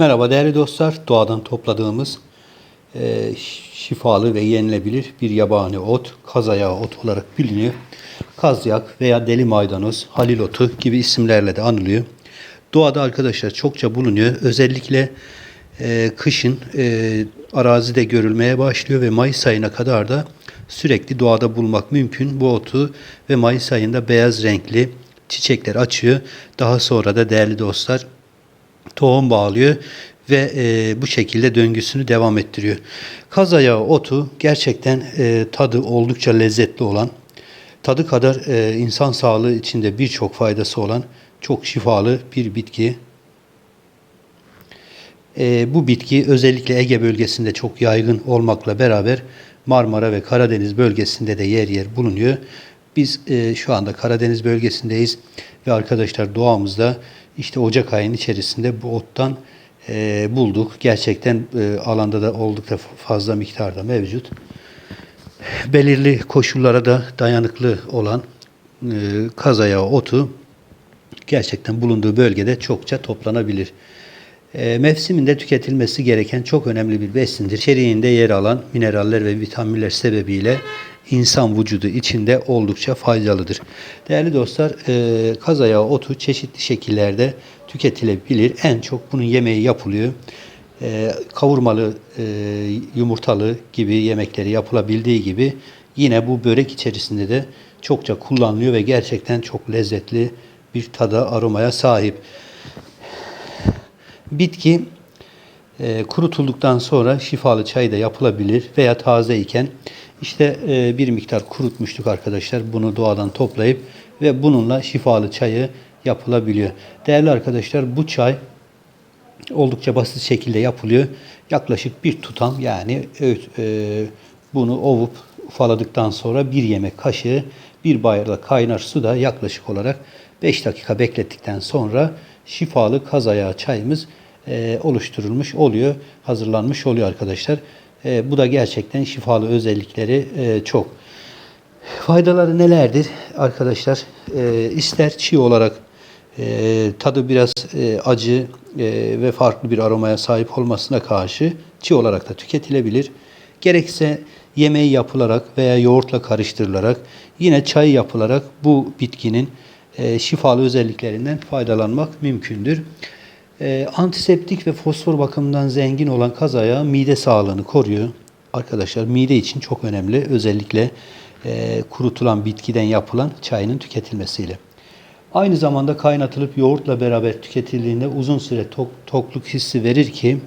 Merhaba değerli dostlar. Doğadan topladığımız e, şifalı ve yenilebilir bir yabani ot, kazayağı ot olarak biliniyor. Kazyak veya deli maydanoz, halil otu gibi isimlerle de anılıyor. Doğada arkadaşlar çokça bulunuyor. Özellikle e, kışın e, arazide görülmeye başlıyor ve Mayıs ayına kadar da sürekli doğada bulmak mümkün. Bu otu ve Mayıs ayında beyaz renkli çiçekler açıyor. Daha sonra da değerli dostlar tohum bağlıyor ve e, bu şekilde döngüsünü devam ettiriyor. Kaz ayağı otu gerçekten e, tadı oldukça lezzetli olan, tadı kadar e, insan sağlığı içinde birçok faydası olan çok şifalı bir bitki. E, bu bitki özellikle Ege bölgesinde çok yaygın olmakla beraber Marmara ve Karadeniz bölgesinde de yer yer bulunuyor. Biz e, şu anda Karadeniz bölgesindeyiz ve arkadaşlar doğamızda işte Ocak ayının içerisinde bu ottan e, bulduk. Gerçekten e, alanda da oldukça fazla miktarda mevcut. Belirli koşullara da dayanıklı olan e, kazayağı otu gerçekten bulunduğu bölgede çokça toplanabilir. E, mevsiminde tüketilmesi gereken çok önemli bir besindir. İçeriğinde yer alan mineraller ve vitaminler sebebiyle insan vücudu içinde oldukça faydalıdır. Değerli dostlar, e, kazayağı otu çeşitli şekillerde tüketilebilir. En çok bunun yemeği yapılıyor. E, kavurmalı, e, yumurtalı gibi yemekleri yapılabildiği gibi yine bu börek içerisinde de çokça kullanılıyor ve gerçekten çok lezzetli bir tada, aromaya sahip. Bitki e, kurutulduktan sonra şifalı çay da yapılabilir veya taze iken işte e, bir miktar kurutmuştuk arkadaşlar. Bunu doğadan toplayıp ve bununla şifalı çayı yapılabiliyor. Değerli arkadaşlar bu çay oldukça basit şekilde yapılıyor. Yaklaşık bir tutam yani e, bunu ovup ufaladıktan sonra bir yemek kaşığı bir bardak kaynar suda yaklaşık olarak 5 dakika beklettikten sonra şifalı kaz ayağı çayımız e, oluşturulmuş oluyor, hazırlanmış oluyor arkadaşlar. E, bu da gerçekten şifalı özellikleri e, çok. Faydaları nelerdir arkadaşlar? E, ister çiğ olarak e, tadı biraz e, acı e, ve farklı bir aromaya sahip olmasına karşı çiğ olarak da tüketilebilir. Gerekse yemeği yapılarak veya yoğurtla karıştırılarak yine çay yapılarak bu bitkinin e, şifalı özelliklerinden faydalanmak mümkündür. E, antiseptik ve fosfor bakımından zengin olan kaz ayağı mide sağlığını koruyor. Arkadaşlar mide için çok önemli. Özellikle e, kurutulan bitkiden yapılan çayının tüketilmesiyle. Aynı zamanda kaynatılıp yoğurtla beraber tüketildiğinde uzun süre tok, tokluk hissi verir ki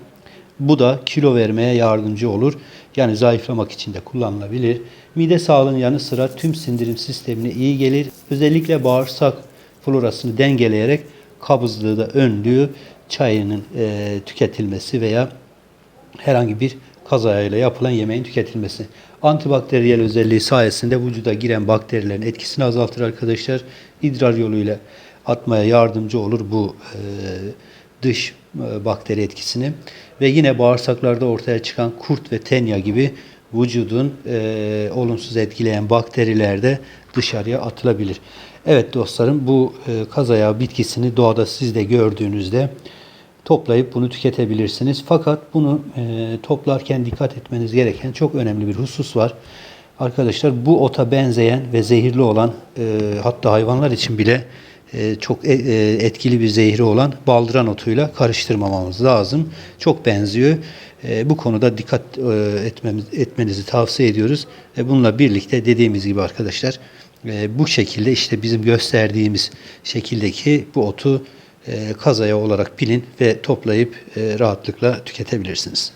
bu da kilo vermeye yardımcı olur. Yani zayıflamak için de kullanılabilir. Mide sağlığının yanı sıra tüm sindirim sistemine iyi gelir. Özellikle bağırsak florasını dengeleyerek kabızlığı da önlüyor. Çayının e, tüketilmesi veya herhangi bir kazayla yapılan yemeğin tüketilmesi. Antibakteriyel özelliği sayesinde vücuda giren bakterilerin etkisini azaltır arkadaşlar. İdrar yoluyla atmaya yardımcı olur bu e, dış e, bakteri etkisini. Ve yine bağırsaklarda ortaya çıkan kurt ve tenya gibi vücudun e, olumsuz etkileyen bakteriler de dışarıya atılabilir. Evet dostlarım bu e, kazaya bitkisini doğada siz de gördüğünüzde toplayıp bunu tüketebilirsiniz. Fakat bunu e, toplarken dikkat etmeniz gereken çok önemli bir husus var. Arkadaşlar bu ota benzeyen ve zehirli olan e, hatta hayvanlar için bile çok etkili bir zehri olan baldıran otuyla karıştırmamamız lazım. Çok benziyor. Bu konuda dikkat etmemiz, etmenizi tavsiye ediyoruz. Bununla birlikte dediğimiz gibi arkadaşlar e, bu şekilde işte bizim gösterdiğimiz şekildeki bu otu e, kazaya olarak bilin ve toplayıp e, rahatlıkla tüketebilirsiniz.